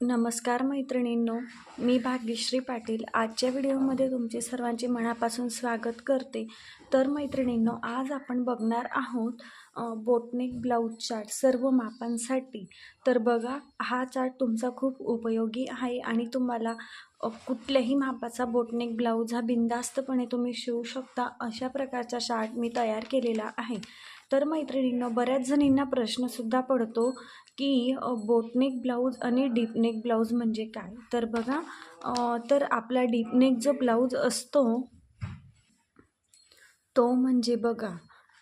नमस्कार मैत्रिणींनो मी भाग्यश्री पाटील. आजच्या व्हिडिओमध्ये तुमचे सर्वांचे मनापासून स्वागत करते. तर मैत्रिणींनो आज आपण बघणार आहोत बोटनेक ब्लाऊज चार्ट सर्व मापांसाठी. तर बघा हा चार्ट तुमचा खूप उपयोगी आहे आणि तुम्हाला कुठल्याही मापाचा बोटनेक ब्लाऊज हा बिंदास्तपणे तुम्ही शिवू शकता अशा प्रकारचा चार्ट मी तयार केलेला आहे. तर मैत्रिणींनो बऱ्याच जणींना प्रश्नसुद्धा पडतो की बोटनेक ब्लाऊज आणि डीपनेक ब्लाऊज म्हणजे काय? तर बघा तर आपला डीपनेक जो ब्लाऊज असतो तो म्हणजे बघा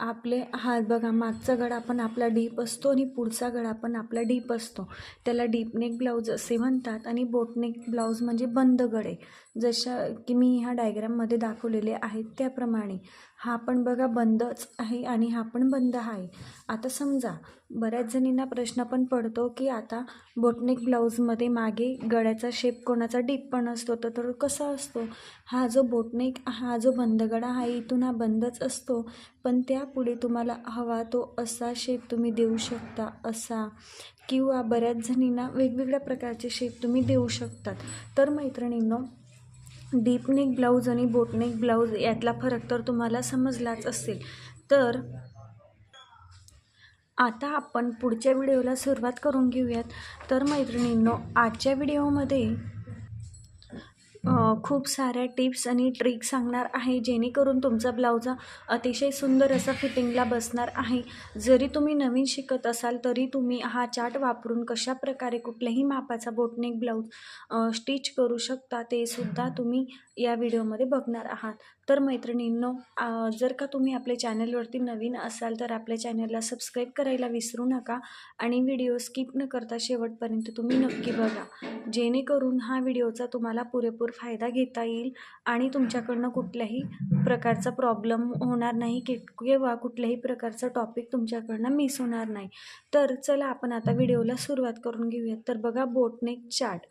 आपले हा बघा मागचा गळा पण आपला डीप असतो आणि पुढचा गळा पण आपला डीप असतो. त्याला डीपनेक ब्लाऊज असे म्हणतात आणि बोटनेक ब्लाऊज म्हणजे बंद गळे जशा की मी ह्या डायग्राममध्ये दाखवलेले आहेत त्याप्रमाणे. हा पण बघा बंदच आहे आणि हा पण बंद आहे. आता समजा बऱ्याच जणींना प्रश्न पण पडतो की आता बोटनेक ब्लाऊजमध्ये मागे गळ्याचा शेप कोणाचा डीप पण असतो तर तो कसा असतो? हा जो बोटनेक हा जो बंद गळा हा इथून हा बंदच असतो. पण त्यापुढे तुम्हाला हवा तो असा शेप तुम्ही देऊ शकता असा. किंवा बऱ्याच जणींना वेगवेगळ्या प्रकारचे शेप तुम्ही देऊ शकतात. तर मैत्रिणींनो डीप नेक ब्लाऊज आणि बोटनेक ब्लाऊज यातला फरक तर तुम्हाला समजलाच असेल. तर आता आपण पुढच्या व्हिडिओला सुरुवात करून घेऊयात. तर मैत्रिणींनो आजच्या व्हिडिओमध्ये खूप साऱ्या टिप्स आणि ट्रिक सांगणार आहे जेणेकरून तुमचा ब्लाऊज हा अतिशय सुंदर असा फिटिंगला बसणार आहे. जरी तुम्ही नवीन शिकत असाल तरी तुम्ही हा चार्ट वापरून कशा प्रकारे कुठल्याही मापाचा बोटनेक ब्लाऊज स्टिच करू शकता ते सुद्धा तुम्ही या व्हिडिओमध्ये बघणार आहात. तर मैत्रिणींनो जर का तुम्ही आपल्या चॅनलवरती नवीन असाल तर आपल्या चॅनलला सबस्क्राईब करायला विसरू नका आणि व्हिडिओ स्किप न करता शेवटपर्यंत तुम्ही नक्की बघा. जेणेकरून हा व्हिडिओचा तुम्हाला पुरेपूर फायदा घेता येईल आणि तुमच्याकडनं कुठल्याही प्रकारचा प्रॉब्लेम होणार नाही कि किंवा कुठल्याही प्रकारचा टॉपिक तुमच्याकडनं मिस होणार नाही. तर चला आपण आता व्हिडिओला सुरुवात करून घेऊयात. तर बघा बोटनेक चार्ट.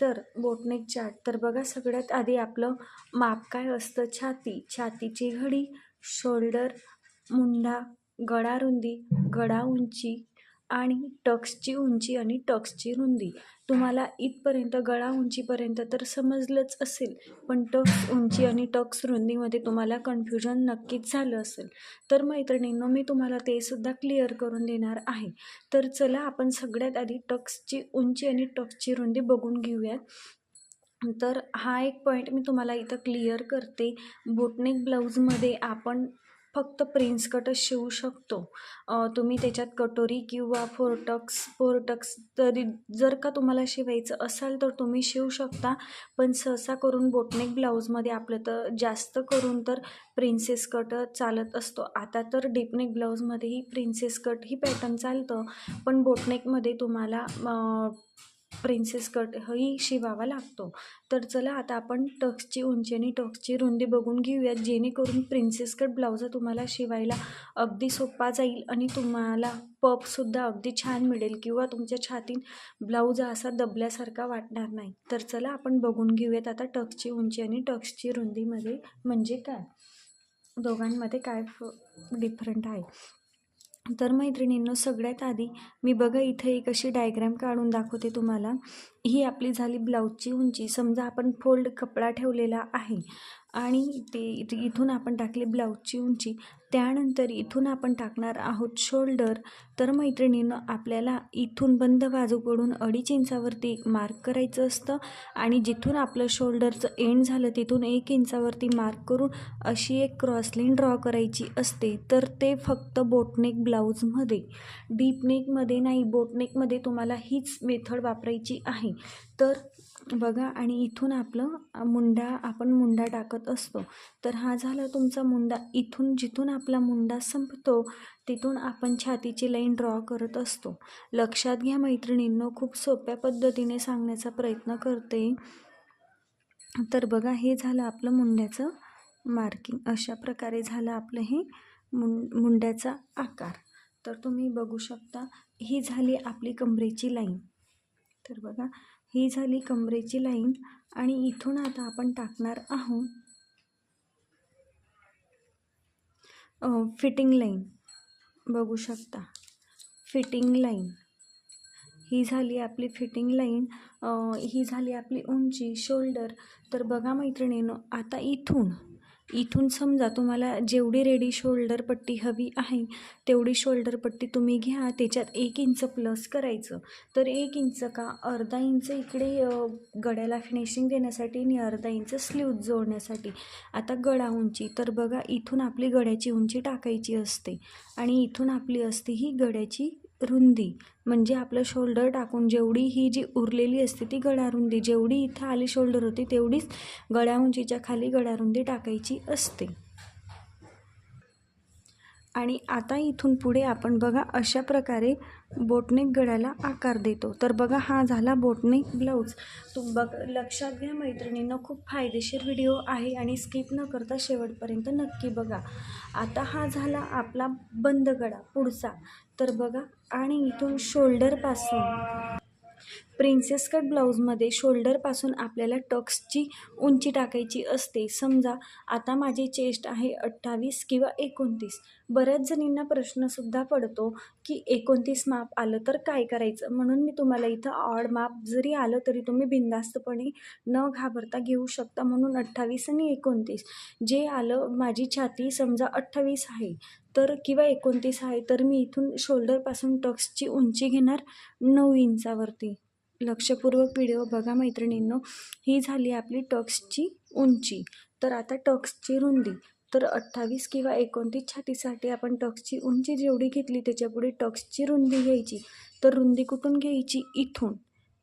तर बोटनेक चार्ट तर बघा सगळ्यात आधी आपलं माप काय असतं? छात छाती छातीची घडी शोल्डर मुंडा गळा रुंदी गळा उंची आणि टक्सची उंची आणि टक्सची रुंदी. तुम्हाला इथपर्यंत गळा उंचीपर्यंत तर समजलंच असेल पण टक्स उंची आणि टक्स रुंदीमध्ये तुम्हाला कन्फ्युजन नक्कीच झालं असेल. तर मैत्रिणींनो मी तुम्हाला ते सुद्धा क्लिअर करून देणार आहे. तर चला आपण सगळ्यात आधी टक्सची उंची आणि टक्सची रुंदी बघून घेऊयात. तर हा एक पॉईंट मी तुम्हाला इथं क्लिअर करते. बोटनेक ब्लाऊजमध्ये आपण फक्त प्रिन्स कटच शिवू शकतो. तुम्ही त्याच्यात कटोरी किंवा फोरटक्स फोरटक्स तरी जर का तुम्हाला शिवायचं असाल तर तुम्ही शिवू शकता. पण सहसा करून बोटनेक ब्लाऊजमध्ये आपलं तर जास्त करून तर प्रिन्सेस कट चालत असतो. आता तर डीपनेक ब्लाऊजमध्येही प्रिन्सेस कट ही पॅटर्न चालतं. पण बोटनेकमध्ये तुम्हाला प्रिन्सेस कट ही शिवावा लागतो. तर चला आता आपण टक्सची उंची आणि टक्सची रुंदी बघून घेऊयात. जेणेकरून प्रिन्सेस कट ब्लाऊज तुम्हाला शिवायला अगदी सोपा जाईल आणि तुम्हाला पपसुद्धा अगदी छान मिळेल किंवा तुमच्या छातीत ब्लाऊज असा दबल्यासारखा वाटणार नाही. तर चला आपण बघून घेऊयात आता टक्सची उंची आणि टक्सची रुंदीमध्ये म्हणजे काय? दोघांमध्ये काय डिफरंट आहे? तर मैत्रिणींनो सगळ्यात आधी मी बघा इथे एक अशी डायग्रॅम काढून दाखवते तुम्हाला. ही आपली झाली ब्लाऊजची उंची. समजा आपण फोल्ड कपडा ठेवलेला आहे. आणि ते इथ- इथून आपण टाकले ब्लाऊजची उंची. त्यानंतर इथून आपण टाकणार आहोत शोल्डर. तर मैत्रिणीनं आपल्याला इथून बंद बाजूकडून अडीच इंचावरती एक मार्क करायचं असतं. आणि जिथून आपलं शोल्डरचं एंड झालं तिथून एक इंचावरती मार्क करून अशी एक क्रॉसलिन ड्रॉ करायची असते. तर ते फक्त बोटनेक ब्लाऊजमध्ये डीपनेकमध्ये नाही बोटनेकमध्ये तुम्हाला हीच मेथड वापरायची आहे. तर बघा आणि इथून आपलं मुंडा आपण मुंडा टाकत असतो. तर हा झाला तुमचा मुंडा. इथून जिथून आपला मुंडा संपतो तिथून आपण छातीची लाईन ड्रॉ करत असतो. लक्षात घ्या मैत्रिणींनो खूप सोप्या पद्धतीने सांगण्याचा प्रयत्न करते. तर बघा हे झालं आपलं मुंड्याचं मार्किंग अशा प्रकारे झालं आपलं हे मुं मुंड्याचा आकार. तर तुम्ही बघू शकता ही झाली आपली कमरेची लाईन. तर बघा ही झाली कमरेची लाईन आणि इथून आता आपण टाकणार आहोत फिटिंग लाईन. बघू शकता. Fitting line. ही झाली आपली फिटिंग लाईन ही झाली आपली उंची शोल्डर. तर बघा मैत्रिणीनं आता इथून इथून समजा तुम्हाला जेवढी रेडी शोल्डर पट्टी हवी आहे तेवढी शोल्डर पट्टी तुम्ही घ्या. त्याच्यात एक इंच प्लस करायचं. तर एक इंच का? अर्धा इंच इकडे गड्याला फिनिशिंग देण्यासाठी आणि अर्धा इंच स्लीव जोडण्यासाठी. आता गळा उंची. तर बघा इथून आपली गड्याची उंची टाकायची असते आणि इथून आपली असते ही गड्याची रुंदी म्हणजे आपलं शोल्डर टाकून जेवढी ही जी उरलेली असते ती गळारुंदी जेवढी इथं आली शोल्डर होती तेवढीच गळ्या उंचीच्या खाली गळारुंदी टाकायची असते. आणि आता इथून पुढे आपण बघा अशा प्रकारे बोटनेक गळ्याला आकार देतो. तर बघा हा झाला बोटनेक ब्लाऊज. तू बघ लक्षात घ्या मैत्रिणींना खूप फायदेशीर व्हिडिओ आहे आणि स्किप न करता शेवटपर्यंत नक्की बघा. आता हा झाला आपला बंद गळा पुढचा. तर बघा आणि इथून शोल्डरपासून. प्रिन्सेस कट ब्लाऊजमध्ये शोल्डरपासून आपल्याला टक्सची उंची टाकायची असते. समजा आता माझी चेस्ट आहे अठ्ठावीस किंवा एकोणतीस. बऱ्याच जणींना प्रश्नसुद्धा पडतो की एकोणतीस माप आलं तर काय करायचं? म्हणून मी तुम्हाला इथं ऑड माप जरी आलं तरी तुम्ही बिंदास्तपणे न घाबरता घेऊ शकता म्हणून अठ्ठावीस आणि एकोणतीस. जे आलं माझी छाती समजा अठ्ठावीस आहे तर किंवा एकोणतीस आहे तर मी इथून शोल्डरपासून टक्सची उंची घेणार नऊ इंचावरती. लक्षपूर्वक व्हिडिओ बघा मैत्रिणींनो. ही झाली आपली टक्सची उंची. तर आता टक्सची रुंदी. तर अठ्ठावीस किंवा एकोणतीस छातीसाठी आपण टक्सची उंची जेवढी घेतली त्याच्यापुढे टक्सची रुंदी घ्यायची. तर रुंदी कुठून घ्यायची? इथून.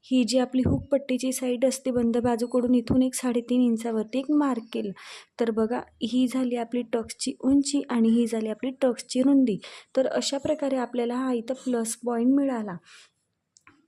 ही जी आपली हुकपट्टीची साईड असते बंद बाजूकडून इथून एक साडेतीन इंचावरती एक मार्क केलं. तर बघा ही झाली आपली टक्सची उंची आणि ही झाली आपली टक्सची रुंदी. तर अशा प्रकारे आपल्याला हा इथं प्लस पॉईंट मिळाला.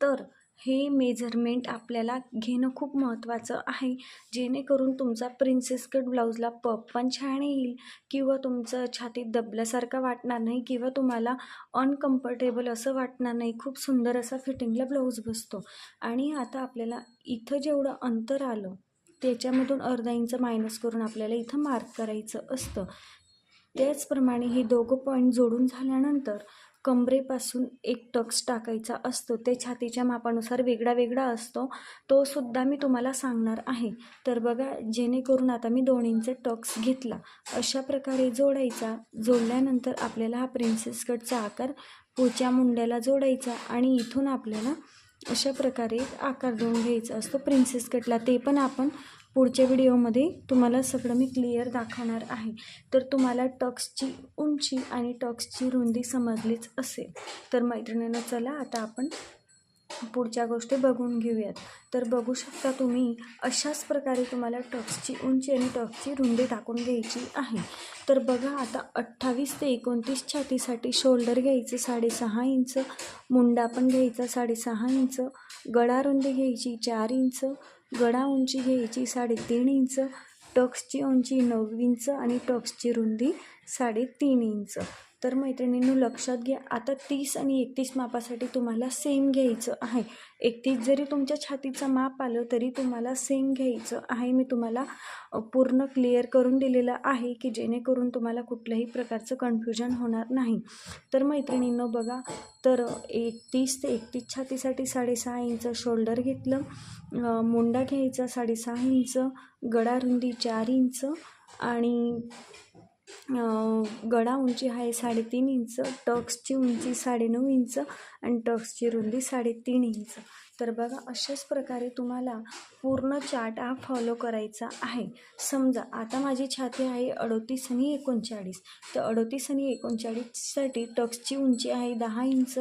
तर हे मेजरमेंट आपल्याला घेणं खूप महत्त्वाचं आहे. जेणेकरून तुमचा प्रिन्सेस कट ब्लाऊजला पप पण छान येईल किंवा तुमचं छातीत दबल्यासारखं वाटणार नाही किंवा तुम्हाला अनकम्फर्टेबल असं वाटणार नाही. खूप सुंदर असा फिटिंगला ब्लाऊज बसतो. आणि आता आपल्याला इथं जेवढं अंतर आलं त्याच्यामधून अर्धा इंच मायनस करून आपल्याला इथं मार्क करायचं असतं. त्याचप्रमाणे हे दोघं पॉईंट जोडून झाल्यानंतर कमरेपासून एक टक्स टाकायचा असतो. ते छातीच्या मापानुसार वेगळा वेगळा असतो. तो सुद्धा मी तुम्हाला सांगणार आहे. तर बघा जेणेकरून आता मी दोन इंच टक्स घेतला. अशा प्रकारे जोडायचा. जोडल्यानंतर आपल्याला हा प्रिन्सेस कटचा आकार पुढच्या मुंड्याला जोडायचा आणि इथून आपल्याला अशा प्रकारे आकार देऊन घ्यायचा असतो. प्रिन्सेस कटला ते पण आपण पुढच्या व्हिडिओमध्ये तुम्हाला सगळं मी क्लिअर दाखवणार आहे. तर तुम्हाला टक्सची उंची आणि टक्सची रुंदी समजलीच असेल. तर मैत्रिणीनं चला आता आपण पुढच्या गोष्टी बघून घेऊयात. तर बघू शकता तुम्ही अशाच प्रकारे तुम्हाला टक्सची उंची आणि टक्सची रुंदी टाकून घ्यायची आहे. तर बघा आता अठ्ठावीस ते एकोणतीस छातीसाठी शोल्डर घ्यायचं साडेसहा इंच मुंडा पण घ्यायचा साडेसहा इंच गळा रुंदी घ्यायची चार इंच गडा उंची घ्यायची साडेतीन इंच टक्सची उंची नऊ इंच आणि टक्सची रुंदी साडेतीन इंच. तर मैत्रिणींनो लक्षात घ्या आता तीस आणि एकतीस मापासाठी तुम्हाला सेम घ्यायचं आहे. एकतीस जरी तुमच्या छातीचं माप आलं तरी तुम्हाला सेम घ्यायचं आहे. मी तुम्हाला पूर्ण क्लिअर करून दिलेलं आहे की जेणेकरून तुम्हाला कुठल्याही प्रकारचं कन्फ्युजन होणार नाही. तर मैत्रिणींनो बघा तर एकतीस ते एकतीस छातीसाठी साडेसहा इंच शोल्डर घेतलं मुंडा घ्यायचा साडेसहा इंच गडारुंदी चार इंच आणि गळा उंची आहे साडेतीन इंच टक्सची उंची साडेनऊ इंच आणि टक्सची रुंदी साडेतीन इंच. तर बघा अशाच प्रकारे तुम्हाला पूर्ण चार्ट हा फॉलो करायचा आहे. समजा आता माझी छाती आहे अडोतीस आणि एकोणचाळीस. तर अडोतीस आणि एकोणचाळीससाठी टक्सची उंची आहे दहा इंच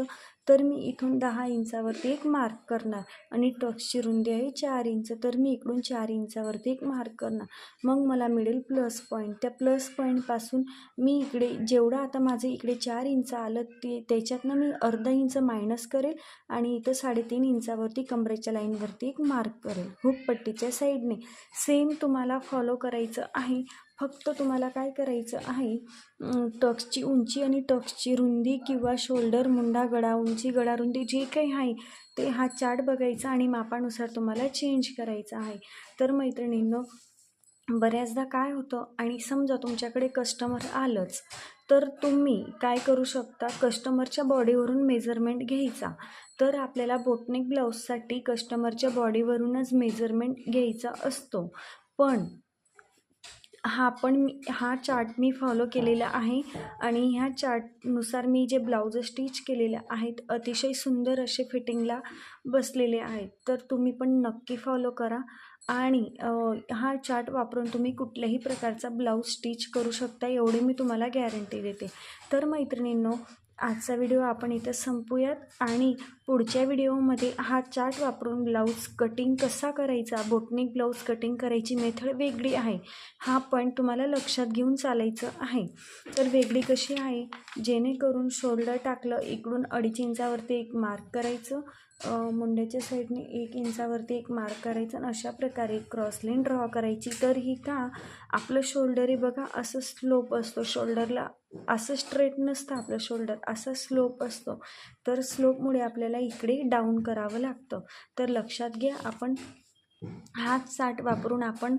तर मी इथून दहा इंचावरती एक मार्क करणार. आणि टक्सची रुंदी आहे चार इंच तर मी इकडून चार इंचावरती एक मार्क करणार. मग मला मिळेल प्लस पॉईंट त्या प्लस पॉईंटपासून मी इकडे जेवढं आता माझं इकडे चार इंच आलं ते त्याच्यातनं मी अर्धा इंच मायनस करेल आणि इथं साडेतीन इंचावरती कमरेच्या लाईनवरती एक मार्क करेल. हुकपट्टीच्या साईडने सेम तुम्हाला फॉलो करायचं आहे. फक्त तुम्हाला काय करायचं आहे टक्सची उंची आणि टक्सची रुंदी किंवा शोल्डर मुंडा गळा उंची गळा रुंदी जे काही आहे ते हा चार्ट बघायचा आणि मापानुसार तुम्हाला चेंज करायचा आहे. तर मैत्रिणींनो बऱ्याचदा काय होतं आणि समजा तुमच्याकडे कस्टमर आलंच तर तुम्ही काय करू शकता? कस्टमरच्या बॉडीवरून मेजरमेंट घ्यायचा. तर आपल्याला बोटनेक ब्लाऊजसाठी कस्टमरच्या बॉडीवरूनच मेजरमेंट घ्यायचा असतो. पण हा पण मी हा चार्ट मी फॉलो केलेला आहे आणि ह्या चार्टनुसार मी जे ब्लाऊज स्टिच केलेले आहेत अतिशय सुंदर असे फिटिंगला बसलेले आहेत. तर तुम्ही पण नक्की फॉलो करा आणि हा चार्ट वापरून तुम्ही कुठल्याही प्रकारचा ब्लाऊज स्टिच करू शकता एवढी मी तुम्हाला गॅरंटी देते. तर मैत्रिणींनो आजचा व्हिडिओ आपण इथं संपूयात आणि पुढच्या व्हिडिओमध्ये हा चार्ट वापरून ब्लाऊज कटिंग कसा करायचा बोटनिक ब्लाऊज कटिंग करायची मेथड वेगळी आहे. हा पॉईंट तुम्हाला लक्षात घेऊन चालायचं आहे. तर वेगळी कशी आहे? जेणेकरून शोल्डर टाकलं इकडून अडीच इंचावरती एक मार्क करायचं मुंड्याच्या साईडने एक इंचावरती एक मार्क करायचं आणि अशा प्रकारे क्रॉस लाईन ड्रॉ करायची. तर ही का आपलं शोल्डर हे बघा असं स्लोप असतो. शोल्डरला असं स्ट्रेट नसतं आपलं शोल्डर असा स्लोप असतो. तर स्लोपमुळे आपल्याला इकडे डाऊन करावं लागतं. तर लक्षात घ्या आपण हाच साठ वापरून आपण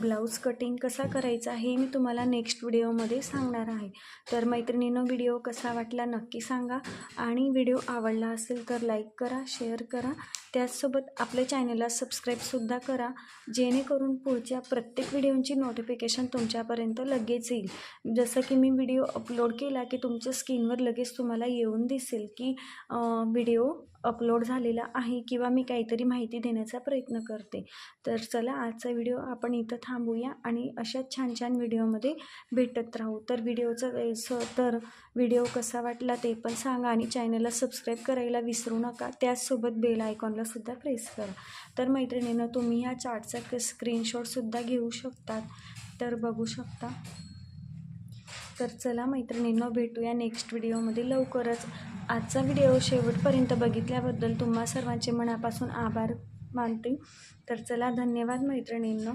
ब्लाऊज कटिंग कसा करायचा हे मी तुम्हाला नेक्स्ट व्हिडिओमध्ये सांगणार आहे. तर मैत्रिणीनं व्हिडिओ कसा वाटला नक्की सांगा आणि व्हिडिओ आवडला असेल तर लाईक करा शेअर करा त्याचसोबत आपल्या चॅनलला सबस्क्राईबसुद्धा करा जेणेकरून पुढच्या प्रत्येक व्हिडिओची नोटिफिकेशन तुमच्यापर्यंत लगेच येईल. जसं की मी व्हिडिओ अपलोड केला की तुमच्या स्क्रीनवर लगेच तुम्हाला येऊन दिसेल की व्हिडिओ अपलोड झालेला आहे किंवा मी काहीतरी माहिती देण्याचा प्रयत्न करते. तर चला आजचा व्हिडिओ आपण इथं थांबूया आणि अशाच छान छान व्हिडिओमध्ये भेटत राहू. तर व्हिडिओचं स तर व्हिडिओ कसा वाटला ते पण सांगा आणि चॅनलला सबस्क्राईब करायला विसरू नका. त्याचसोबत बेल आयकॉनला सुद्धा प्रेस करा. तर मैत्रिणीनं तुम्ही ह्या चार्टचा स्क्रीनशॉटसुद्धा घेऊ शकतात. तर बघू शकता. तर चला मैत्रिणींना भेटूया नेक्स्ट व्हिडिओमध्ये लवकरच. आजचा व्हिडिओ शेवटपर्यंत बघितल्याबद्दल तुम्हा सर्वांचे मनापासून आभार मानते. तर चला धन्यवाद मैत्रिणींना.